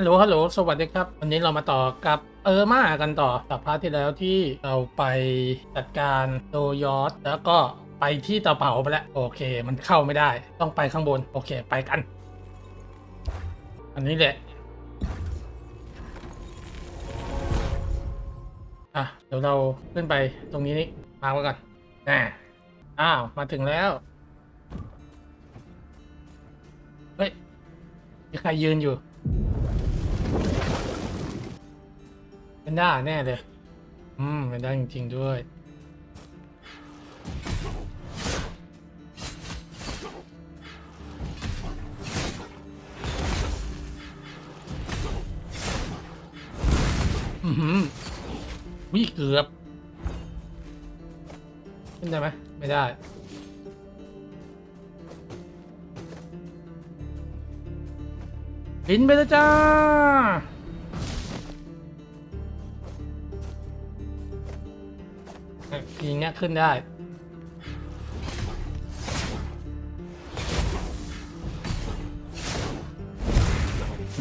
ฮัลโหลฮัลโหลสวัสดีครับ วันนี้เรามาต่อกับเออมากันต่อจากพาร์ทที่แล้วที่เราไปจัดการโดยอสแล้วก็ไปที่เตาเผาไปแล้ว โอเค มันเข้าไม่ได้ ต้องไปข้างบน โอเค ไปกัน อันนี้แหละอะเดี๋ยวเราขึ้นไปตรงนี้นี่มาไว้ก่อนน่าอ้าว มาถึงแล้ว เฮ้ยมีใครยืนอยู่ เป็นด้าแน่เลย อืมเป็นด้าจริง ๆ ด้วย อือหือวิเกือบขึ้นได้ไหมไม่ได้ บินไปแล้วจ้า ยทีเนี้ยขึ้นได้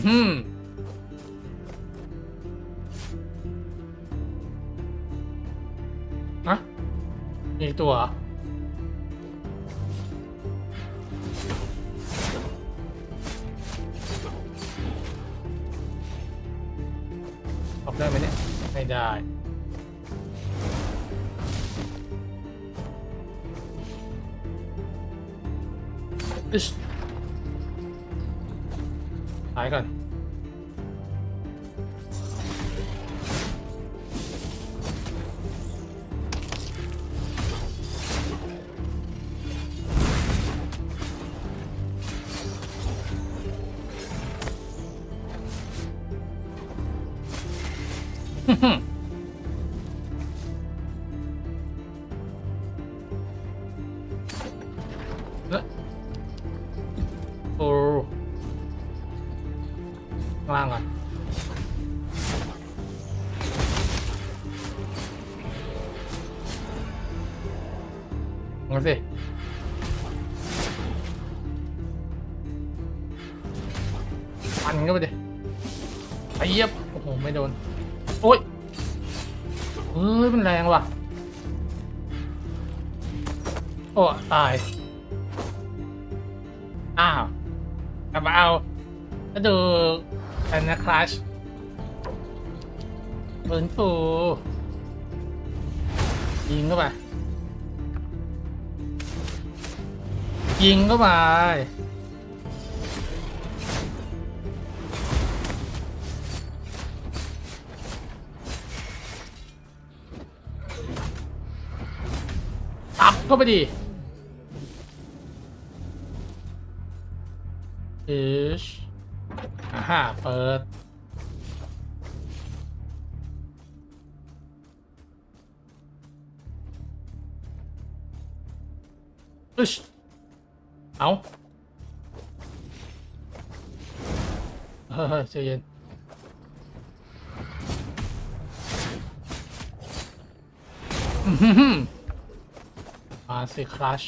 อืมอะมีอีกตัวอออกได้ไหมเนี่ย ไม่ได้ อิชหายก่อน โอ้ข้างล่างก่อนมาสิปันก็ไปดิไปเยียบโอ้โห ไม่โดน โอ้ยเฮ้ย มันแรงว่ะ โอ้ ตาย มาเอาก็ดูกันนะคลัชฟื้นฟูยิงเข้าไปยิงเข้าไปตับเข้าไปดิ อิชอ่าฮะเปิดอิชเอาเฮ้ยเฮ้ยใจเย็นอื้อหืออมาสิครัช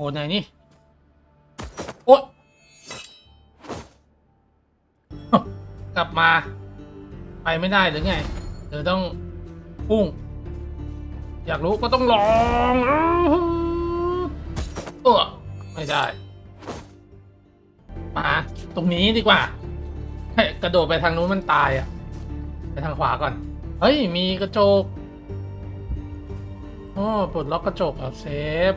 อ้ไหนนี่ โอ๊ยกลับมา ไปไม่ได้หรือไงเดี๋ยต้องพุ่ง อยากรู้ก็ต้องลองเออไม่ได้ มา ตรงนี้ดีกว่า กระโดดไปทางนู้นมันตายอะ ไปทางขวาก่อน เฮ้ย มีกระจก โอ้ปลดล็อกกระจกเหรอเซฟ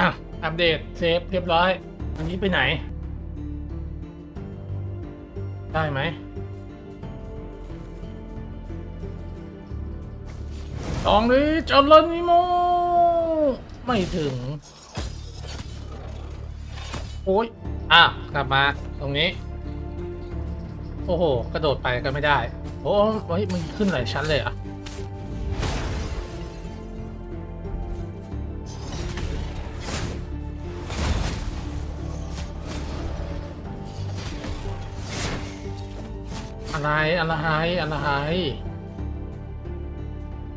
อะ อัปเดตเซฟเรียบร้อย อันนี้ไปไหน ได้ไหมลองดิจอลนิโม ไม่ถึง โอ้ย อะ กลับมาตรงนี้ โอ้โห กระโดดไปก็ไม่ได้ โอ้ยมันขึ้นหลายชั้นเลยอะ อะไรอะไรอะไร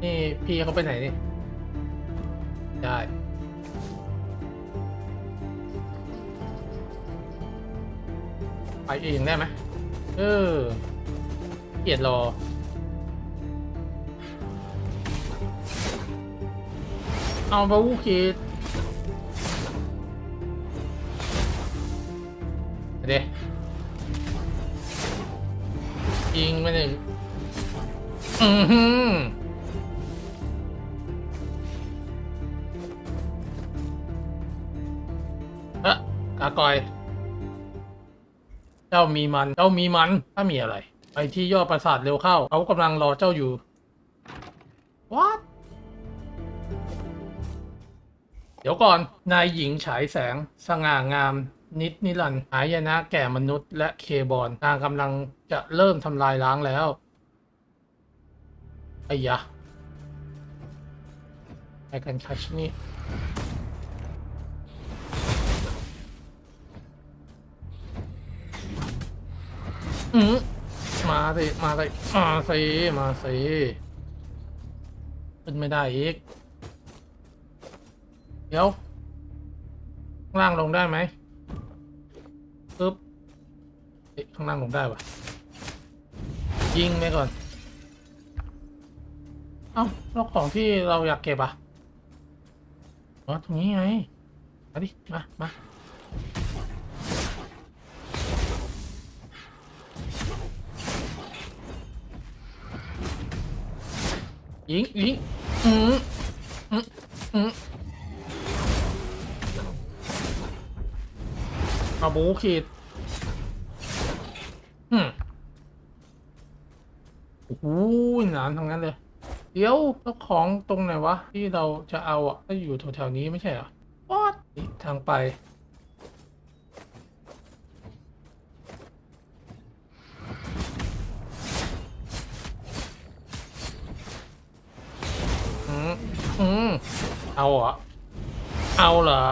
นี่พี่เขาไปไหนนี่ได้ไปเองได้ไหมเออเกียดรอเอาไปวูคิด ยิงไปหนึ่งอือหือเอะกากอย เจ้ามีมัน เจ้ามีมันถ้ามีอะไร ไปที่ยอดปราสาทเร็วเข้า เขากำลังรอเจ้าอยู่ What เดี๋ยวก่อน นายหญิงฉายแสง สง่างาม นิดนิรันดร์หายนะแก่มนุษย์และเคบอลนางกำลังจะเริ่มทำลายล้างแล้วไอ้ยะไอ้กันคัชนี่อืมมาสิมาสิมาสิมาสิขึ้นไม่ได้อีก เดี๋ยว ล่างลงได้ไหม เอ๊ะข้างล่างลงได้ปะยิงไปก่อน เอ้าแล้วของที่เราอยากเก็บอะอ๋อตรงนี้ไง มาดิ มา มายิงยิงอืมอืมอืมเอาบูขีดอืมโอ้หนานทั้งนั้นเลย เดี๋ยวแล้วของตรงไหนวะ ที่เราจะเอาอะก็อยู่แถวๆนี้ไม่ใช่เหรอวอดทางไป อืมอืมเอาเหรอ เอาเหรอ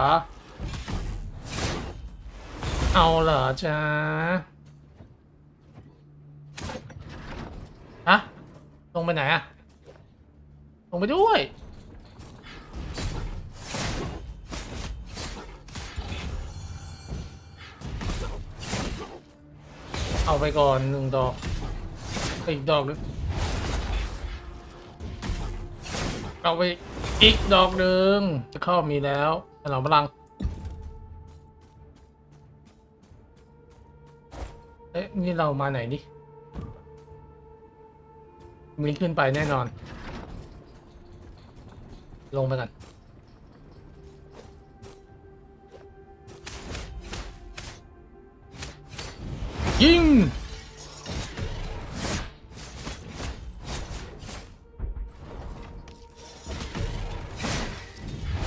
เอาเหรอจ๊ะฮะ ลงไปไหนอะลงไปด้วย เอาไปก่อนหนึ่งดอกอีกดอกหนึงเอาไปอีกดอกหนึ่งจะเข้ามีแล้วฉลองพลังเอ๊ะนี่เรามาไหนนี่ มีขึ้นไปแน่นอน ลงไปกันยิง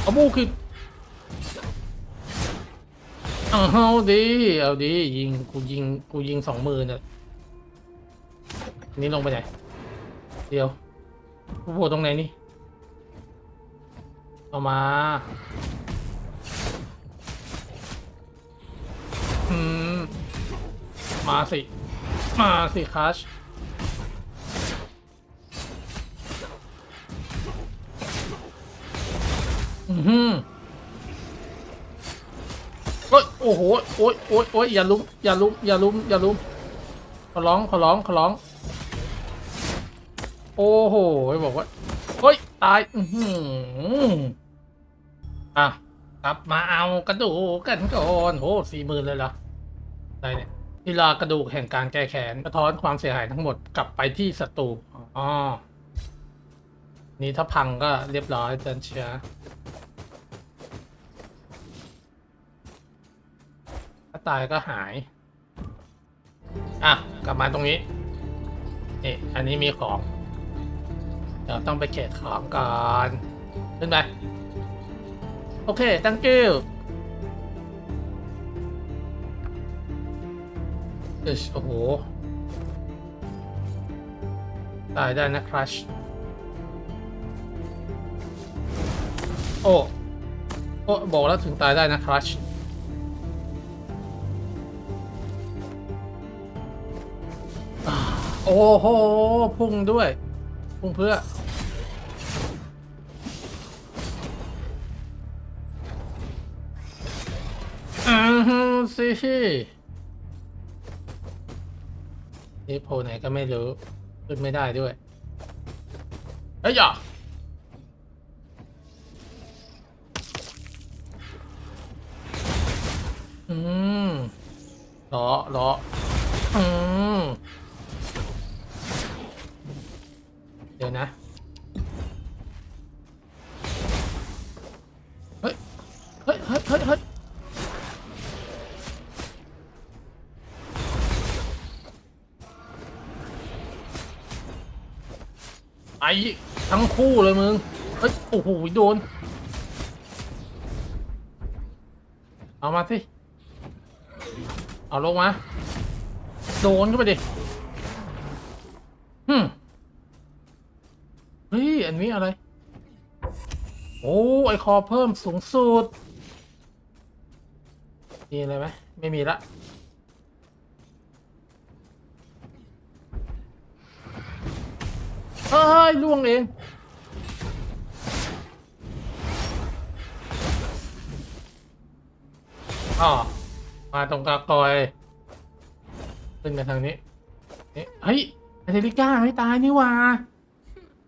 เอาบูคือเอาดีเอาดียิงกูยิงกูยิงสองมือเนี่ยนี่ลงไปไหน เดี๋ยวกูโผล่ตรงไหนนี่ เอามา อืม มาสิ มาสิคัชอือหือโอ้ยโอ้โห โอ้ยโอ้ยโอ้ยอย่าลุ้มอย่าลุ้มอย่าลุ้มอย่าลุ้มขอร้อง ขอร้อง ขอร้อง โอ้โหบอกว่าเฮ้ย ตาย อือหืออะกลับ มาเอากระดูกกันก่อนโอ้สี่หมื่นเลยเหรออะไรเนี่ยทีลากระดูกแห่งการแก้แค้นสะท้อนความเสียหายทั้งหมดกลับไปที่ศัตรูอ๋อนี่ถ้าพังก็เรียบร้อยเดินเชียถ้าตายก็หาย อะ กลับมาตรงนี้ นี่ อันนี้มีของ เดี๋ยวต้องไปเก็บของก่อน ขึ้นไป โอเค thank you เอชโอ้โห ตายได้นะครัช โอ้ โอ้ บอกแล้วถึงตายได้นะครัชโอ้โห พุ่งด้วย พุ่งเพื่อ สินี่โพลไหนก็ไม่รู้ขึ้นไม่ได้ด้วยเฮ้ยอย่าอืมล้อล้ออืมเดี๋ยวนะ คู่เลยมึงเฮ้ย โอ้โห โดน เอามาสิ เอาลงมา โดนเข้าไปดิฮึเฮ้ย อันนี้อะไร โอ้ ไอคอเพิ่มสูงสุด มีอะไรไหม ไม่มีละเอ้ยล่วงเอง อ๋อมาตรงกลางกอยขึ้นมาทางนี้นี่เฮ้ยอเมริก้าไม่ตายนี่หว่า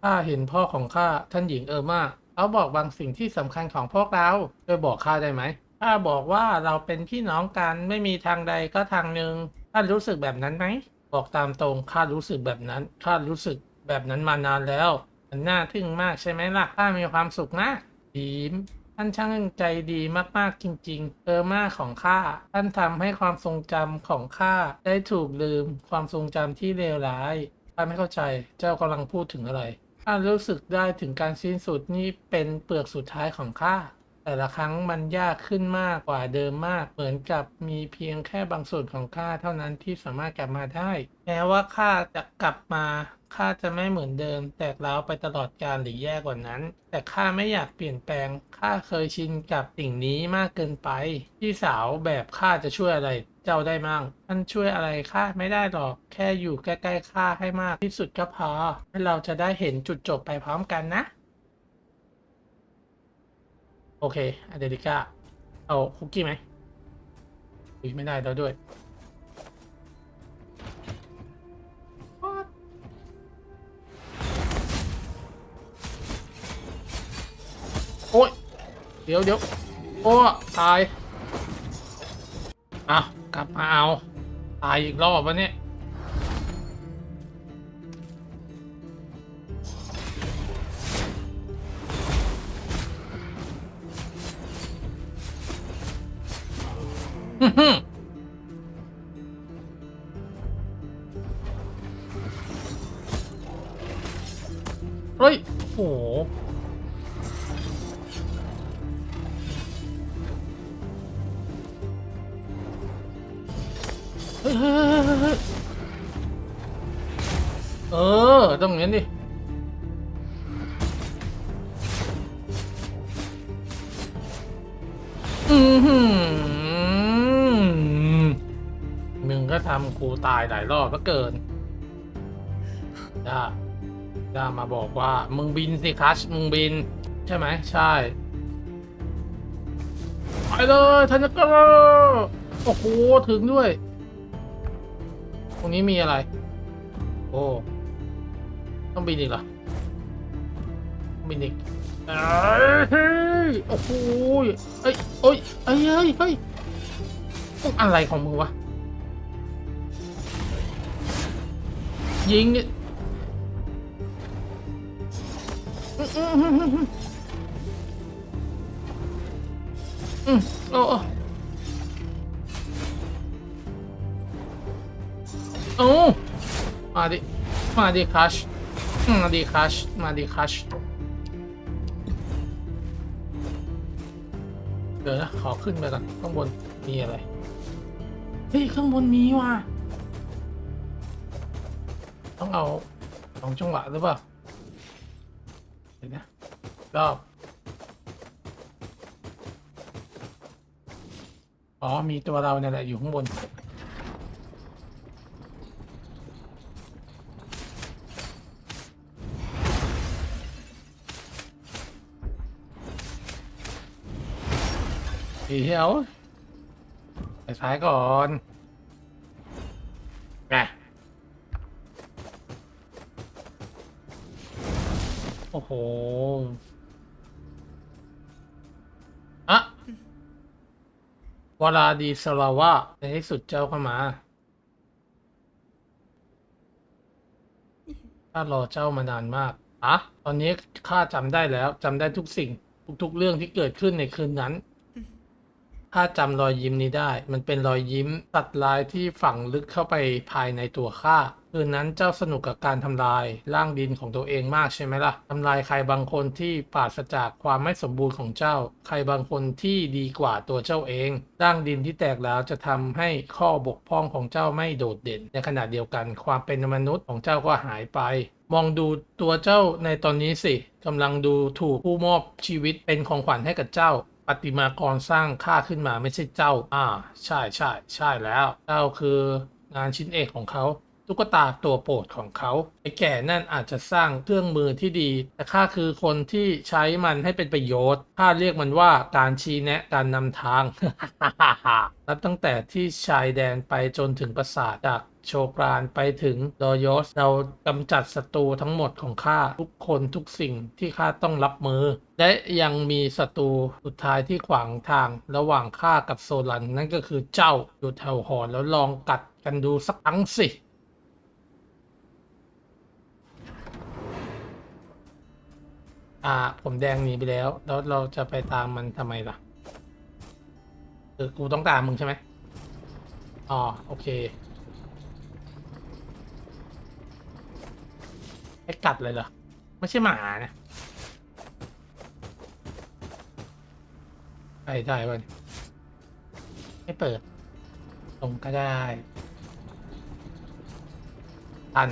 ข้าเห็นพ่อของข้าท่านหญิงเออร์มาเขาบอกบางสิ่งที่สำคัญของพวกเราช่วยบอกข้าได้ไหมข้าบอกว่าเราเป็นพี่น้องกันไม่มีทางใดก็ทางหนึ่งท่านรู้สึกแบบนั้นไหมบอกตามตรงข้ารู้สึกแบบนั้นข้ารู้สึกแบบนั้นมานานแล้วมันน่าทึ่งมากใช่ไหมล่ะข้ามีความสุขนะดีม ท่านช่างใจดีมากๆจริง ๆเออมาของข้า ท่านทำให้ความทรงจำของข้าได้ถูกลืมความทรงจำที่เลวร้ายข้าไม่เข้าใจเจ้ากำลังพูดถึงอะไรข้ารู้สึกได้ถึงการสิ้นสุดนี่เป็นเปลือกสุดท้ายของข้า แต่ละครั้งมันยากขึ้นมากกว่าเดิมมาก เหมือนกับมีเพียงแค่บางส่วนของข้าเท่านั้นที่สามารถกลับมาได้ แม้ว่าข้าจะกลับมาข้าจะไม่เหมือนเดิม แตกร้าวไปตลอดกาลหรือแย่กว่านั้น แต่ข้าไม่อยากเปลี่ยนแปลงข้าเคยชินกับสิ่งนี้มากเกินไปพี่สาวแบบข้าจะช่วยอะไรเจ้าได้มั่งท่านช่วยอะไรข้าไม่ได้หรอก แค่อยู่ใกล้ๆข้าให้มากที่สุดก็พอให้เราจะได้เห็นจุดจบไปพร้อมกันนะ โอเคอเดริก้า เอาคุกกี้ไหมอุ้ยไม่ได้แล้วด้วย What? โอ้ย เดี๋ยวเดี๋ยวโอ้ตายเอากลับมาเอา ตายอีกรอบวะเนี่ย หเออ ต้องอย่างนั้นดิอือหือมึงก็ทำกูตายหลายรอบแล้วเกินจ้า จ้ามาบอกว่า มึงบินสิคัชมึงบิน ใช่ไหมใช่ไปเลยทันกรโอ้โหถึงด้วย ตรงนี้มีอะไร โอ้ต้องบินอีกเหรอบินอีกเอ้ยโอ้โหเอ้ยโอ้ยเอ้ยเฮ้ยเฮ้ยอะไรของมึงวะยิงเนี่ย อืมโอ้โอ้โอ้มาดิ มาดิคัชมาดิคัชมาดิคัชเดี๋ยวนะขอขึ้นไปก่อนข้างบน มีอะไร เฮ้ย ข้างบนมีว่ะ ต้องเอาสองจังหวะหรือเปล่า เดี๋ยวนะรอบอ๋อ มีตัวเราเนี่ยแหละ อยู่ข้างบน เดี๋ยวไปซ้ายก่อน โอ้โหอะวลาดีสลาวะในที่สุดเจ้าก็มาข้ารอเจ้ามานานมากอะตอนนี้ข้าจำได้แล้วจำได้ทุกสิ่ง ทุกๆเรื่องที่เกิดขึ้นในคืนนั้น ข้าจำรอยยิ้มนี้ได้ มันเป็นรอยยิ้มตัดลายที่ฝังลึกเข้าไปภายในตัวข้าคืนนั้นเจ้าสนุกกับการทำลายร่างดินของตัวเองมากใช่ไหมล่ะทำลายใครบางคนที่ปราศจากความไม่สมบูรณ์ของเจ้า ใครบางคนที่ดีกว่าตัวเจ้าเอง ร่างดินที่แตกแล้วจะทำให้ข้อบกพร่องของเจ้าไม่โดดเด่น ในขณะเดียวกัน ความเป็นมนุษย์ของเจ้าก็หายไป มองดูตัวเจ้าในตอนนี้สิกำลังดูถูกผู้มอบชีวิตเป็นของขวัญให้กับเจ้า ปฏิมากรสร้างค่าขึ้นมาไม่ใช่เจ้า อ่า ใช่ใช่ใช่แล้ว เจ้าคืองานชิ้นเอกของเขา ตุ๊กตาตัวโปรดของเขาไอ้แก่นั่นอาจจะสร้างเครื่องมือที่ดี แต่ข้าคือคนที่ใช้มันให้เป็นประโยชน์ข้าเรียกมันว่าการชี้แนะการนำทางนับตั้งแต่ที่ชายแดนไปจนถึงปราสาทจากโชกรานไปถึงดอยอสเรากำจัดศัตรูทั้งหมดของข้าทุกคนทุกสิ่งที่ข้าต้องรับมือ และยังมีศัตรูสุดท้ายที่ขวางทางระหว่างข้ากับโซลันนั่นก็คือเจ้าอยู่แถวหอแล้วลองกัดกันดูสักครั้งสิ อ่า ผมแดงหนีไปแล้ว แล้วเราจะไปตามมันทำไมล่ะเออกูต้องตามมึงใช่ไหมอ๋อ โอเคไอ้กัดเลยเหรอ ไม่ใช่หมานะไปได้ป่ะเนี่ยไม่เปิด ตรงก็ได้ตัน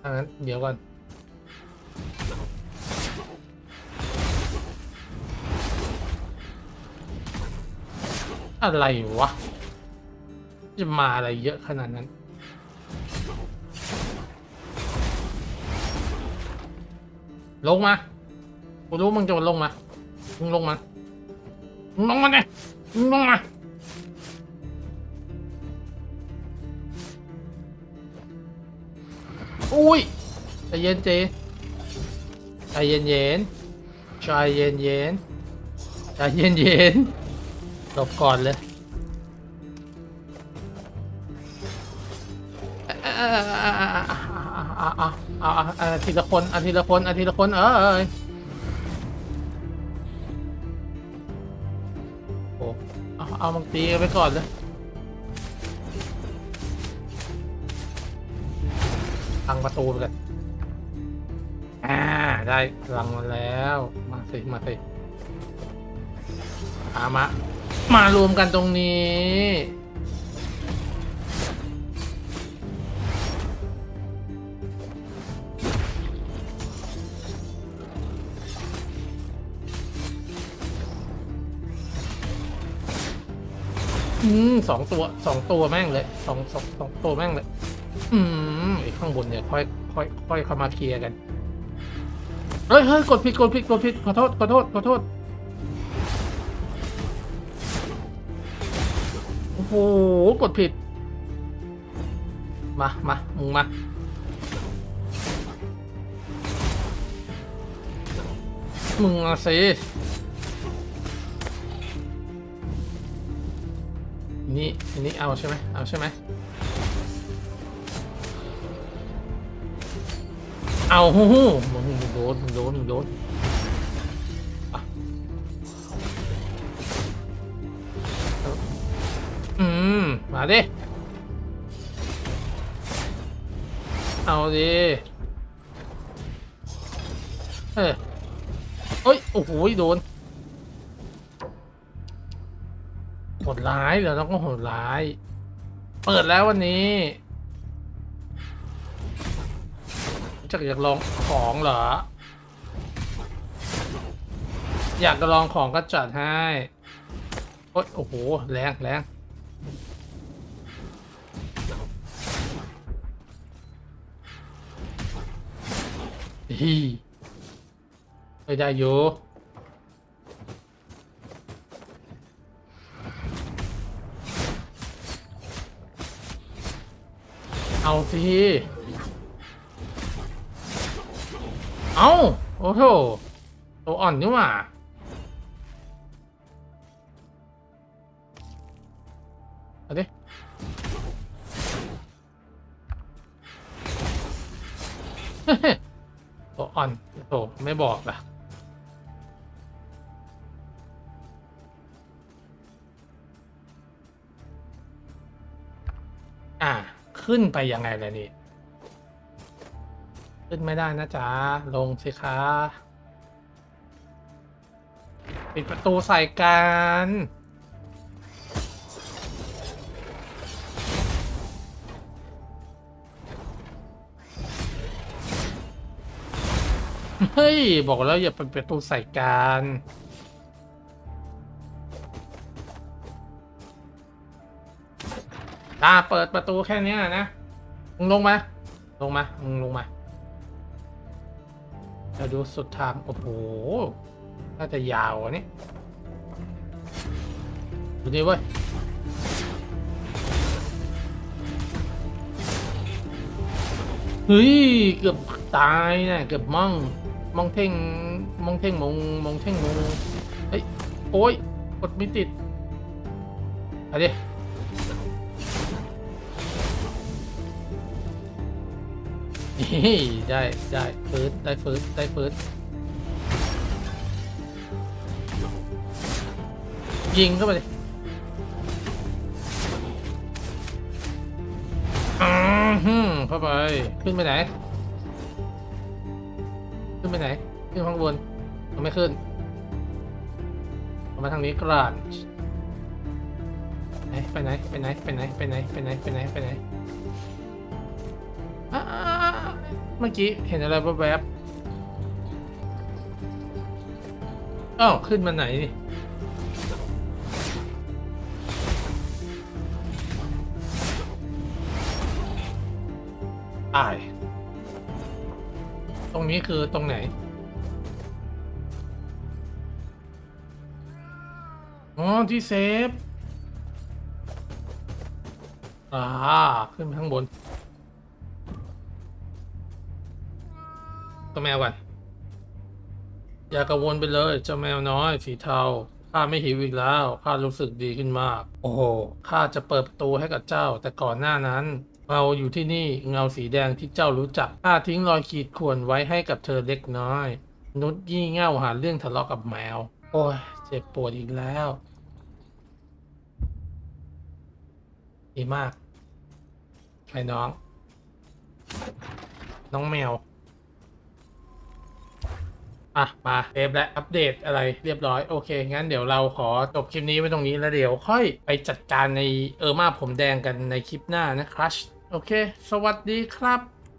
ถ้างั้นเดี๋ยวก่อน อะไรวะ จะมาอะไรเยอะขนาดนั้น ลงมากูรู้มึงจะลงมา มึงลงมา มึงลงมาเนี่ยมึงลงมาอุ้ยใจเย็นเจใจเย็นเย็นใจเย็นเย็นใจเย็นเย็น หลบก่อนเลยเอาอาอาอาเอาเอาทีละคนอาทีละคนอาทีละคนเออเอยโอ้เอาเอามังตีกันไปก่อนเลยพังประตูไปกันอ่าได้พลังมาแล้ว มาสิ มาสิมามา มารวมกันตรงนี้ อืมสองตัวสองตัวแม่งเลยสองสองสองตัวแม่งเลย อืมไอ้ข้างบนเนี่ย ค่อยค่อยค่อยเข้ามาเคลียร์กัน เฮ้ยเฮ้ยกดผิดกดผิดกดผิดขอโทษขอโทษขอโทษ กดผิด มา มามึงมา มึงมาสินี่อันนี้เอาใช่ไหมเอาใช่ไหมเอาฮู้ฮู้มึงโดนมึงโดนมึงโดน มาดิ เอาดิเออเอ้ย โอ้โห โดนโหดร้ายเดี๋ยวเราก็โหดร้าย เปิดแล้ววันนี้จะอยากลองของเหรอ อยากจะลองของก็จัดให้ โอ้โห แรงแรง ฮีไม่ได้อยู่เอาสิ เอาโอ้โหตัวอ่อนนี่หว่าเอาดิตัว อ่อนโถไม่บอกล่ะอะขึ้นไปยังไงล่ะนี่ ขึ้นไม่ได้นะจ๊ะ ลงสิคะปิดประตูใส่กัน ย บอกแล้วอย่าเปิดประตูใส่กันตาเปิดประตูแค่นี้นะ มึงลงมา ลงมา มึงลงมาเดี๋ยวดูสุดทางโอ้โห น่าจะยาวอันนี้ดูนี่เว้ยเฮ้ย เกือบตายนะเกือบมั่ง มองเท่งมองเท่งมองมองเท่งมองเฮ้ยโอ้ยกดไม่ติดอาดินี่ได้ได้เฟิร์สได้เฟิร์สได้เฟิร์สยิงเข้าไปเลยอือหือเข้าไป ขึ้นไปไหน ไปไหน ขึ้นข้างบนมันไม่ขึ้นมาทางนี้กราดไหนไปไหน ไปไหน ไปไหน ไปไหน ไปไหน ไปไหน ไปไหน เมื่อกี้เห็นอะไรแวบๆอ้าวขึ้นมาไหนนี่ตาย นี้คือตรงไหน อ๋อ ที่เซฟ อ่า ขึ้นไปข้างบนตัวแมวก่อนอย่ากังวลไปเลย เจ้าแมวน้อยสีเทาข้าไม่หิวอีกแล้วข้ารู้สึกดีขึ้นมาก โอ้โหข้าจะเปิดประตูให้กับเจ้า แต่ก่อนหน้านั้น เราอยู่ที่นี่เงาสีแดงที่เจ้ารู้จักข้าทิ้งรอยขีดข่วนไว้ให้กับเธอเล็กน้อย นุชยี่เง่าหาเรื่องทะเลาะกับแมว โอ้ยเจ็บปวดอีกแล้วดีมากไอ้น้อง น้องแมว อะ มาเทปและอัปเดตอะไรเรียบร้อย โอเค งั้นเดี๋ยวเราขอจบคลิปนี้ไว้ตรงนี้แล้วเดี๋ยวค่อยไปจัดการในเออร์มาผมแดงกันในคลิปหน้านะครัช โอเค สวัสดีครับ